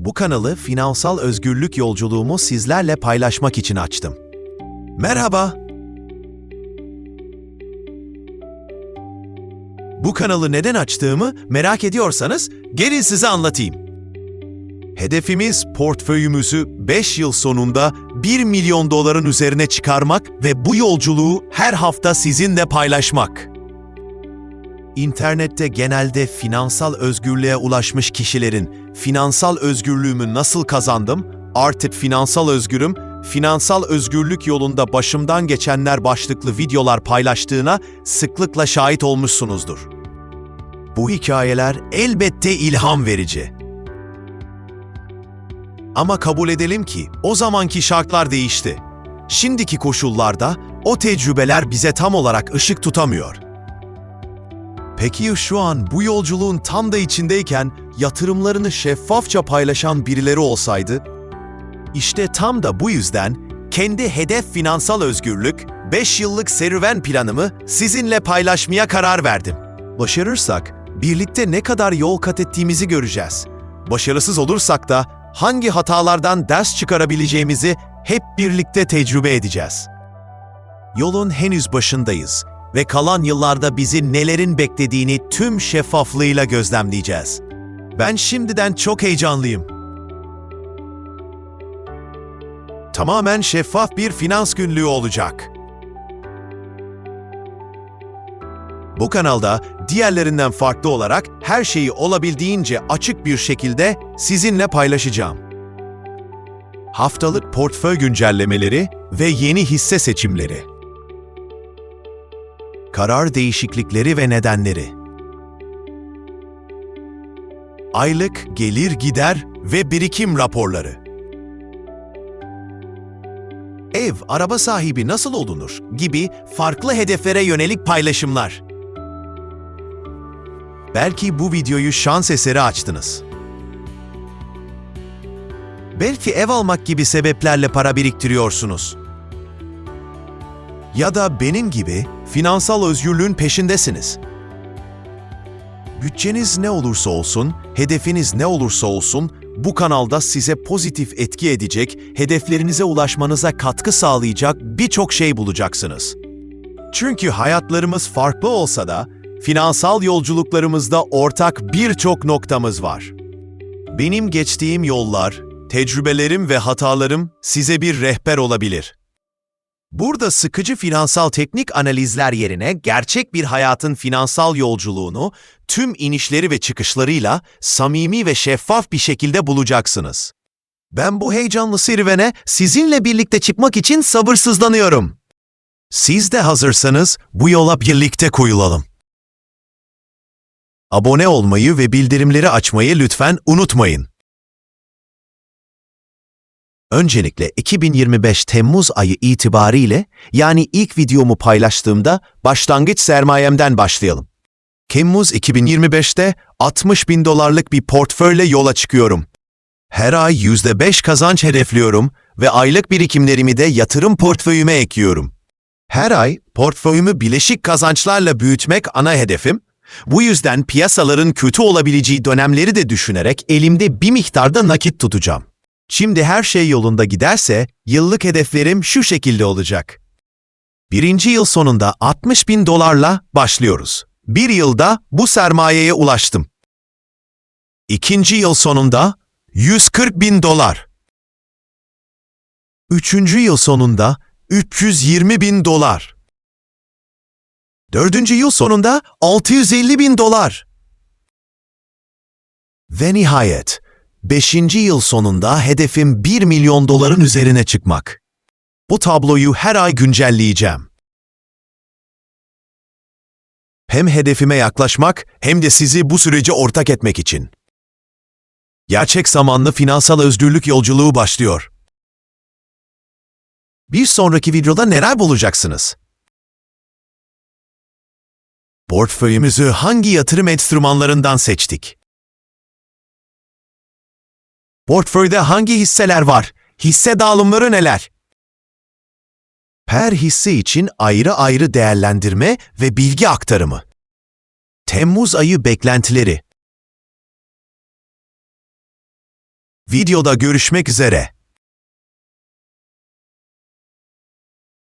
Bu kanalı finansal özgürlük yolculuğumu sizlerle paylaşmak için açtım. Merhaba. Bu kanalı neden açtığımı merak ediyorsanız gelin size anlatayım. Hedefimiz portföyümüzü 5 yıl sonunda 1 milyon doların üzerine çıkarmak ve bu yolculuğu her hafta sizinle paylaşmak. İnternette genelde finansal özgürlüğe ulaşmış kişilerin finansal özgürlüğümü nasıl kazandım, artık finansal özgürüm, finansal özgürlük yolunda başımdan geçenler başlıklı videolar paylaştığına sıklıkla şahit olmuşsunuzdur. Bu hikayeler elbette ilham verici. Ama kabul edelim ki o zamanki şartlar değişti. Şimdiki koşullarda o tecrübeler bize tam olarak ışık tutamıyor. Peki şu an bu yolculuğun tam da içindeyken yatırımlarını şeffafça paylaşan birileri olsaydı? İşte tam da bu yüzden kendi hedef finansal özgürlük 5 yıllık serüven planımı sizinle paylaşmaya karar verdim. Başarırsak birlikte ne kadar yol kat ettiğimizi göreceğiz. Başarısız olursak da hangi hatalardan ders çıkarabileceğimizi hep birlikte tecrübe edeceğiz. Yolun henüz başındayız ve kalan yıllarda bizi nelerin beklediğini tüm şeffaflığıyla gözlemleyeceğiz. Ben şimdiden çok heyecanlıyım. Tamamen şeffaf bir finans günlüğü olacak. Bu kanalda diğerlerinden farklı olarak her şeyi olabildiğince açık bir şekilde sizinle paylaşacağım. Haftalık portföy güncellemeleri ve yeni hisse seçimleri. Karar değişiklikleri ve nedenleri. Aylık gelir gider ve birikim raporları. Ev, araba sahibi nasıl olunur gibi farklı hedeflere yönelik paylaşımlar. Belki bu videoyu şans eseri açtınız. Belki ev almak gibi sebeplerle para biriktiriyorsunuz. Ya da benim gibi finansal özgürlüğün peşindesiniz. Bütçeniz ne olursa olsun, hedefiniz ne olursa olsun, bu kanalda size pozitif etki edecek, hedeflerinize ulaşmanıza katkı sağlayacak birçok şey bulacaksınız. Çünkü hayatlarımız farklı olsa da, finansal yolculuklarımızda ortak birçok noktamız var. Benim geçtiğim yollar, tecrübelerim ve hatalarım size bir rehber olabilir. Burada sıkıcı finansal teknik analizler yerine gerçek bir hayatın finansal yolculuğunu tüm inişleri ve çıkışlarıyla samimi ve şeffaf bir şekilde bulacaksınız. Ben bu heyecanlı serüvene sizinle birlikte çıkmak için sabırsızlanıyorum. Siz de hazırsanız bu yola birlikte koyulalım. Abone olmayı ve bildirimleri açmayı lütfen unutmayın. Öncelikle 2025 Temmuz ayı itibariyle yani ilk videomu paylaştığımda başlangıç sermayemden başlayalım. Temmuz 2025'te 60 bin dolarlık bir portföyle yola çıkıyorum. Her ay %5 kazanç hedefliyorum ve aylık birikimlerimi de yatırım portföyüme ekliyorum. Her ay portföyümü bileşik kazançlarla büyütmek ana hedefim. Bu yüzden piyasaların kötü olabileceği dönemleri de düşünerek elimde bir miktarda nakit tutacağım. Şimdi her şey yolunda giderse yıllık hedeflerim şu şekilde olacak. Birinci yıl sonunda 60 bin dolarla başlıyoruz. Bir yılda bu sermayeye ulaştım. İkinci yıl sonunda 140 bin dolar. Üçüncü yıl sonunda 320 bin dolar. Dördüncü yıl sonunda 650 bin dolar. Ve nihayet Beşinci yıl sonunda hedefim 1 milyon doların üzerine çıkmak. Bu tabloyu her ay güncelleyeceğim. Hem hedefime yaklaşmak hem de sizi bu sürece ortak etmek için. Gerçek zamanlı finansal özgürlük yolculuğu başlıyor. Bir sonraki videoda neler bulacaksınız? Portföyümüzü hangi yatırım enstrümanlarından seçtik? Portföyde hangi hisseler var? Hisse dağılımları neler? Her hisse için ayrı ayrı değerlendirme ve bilgi aktarımı. Temmuz ayı beklentileri. Videoda görüşmek üzere.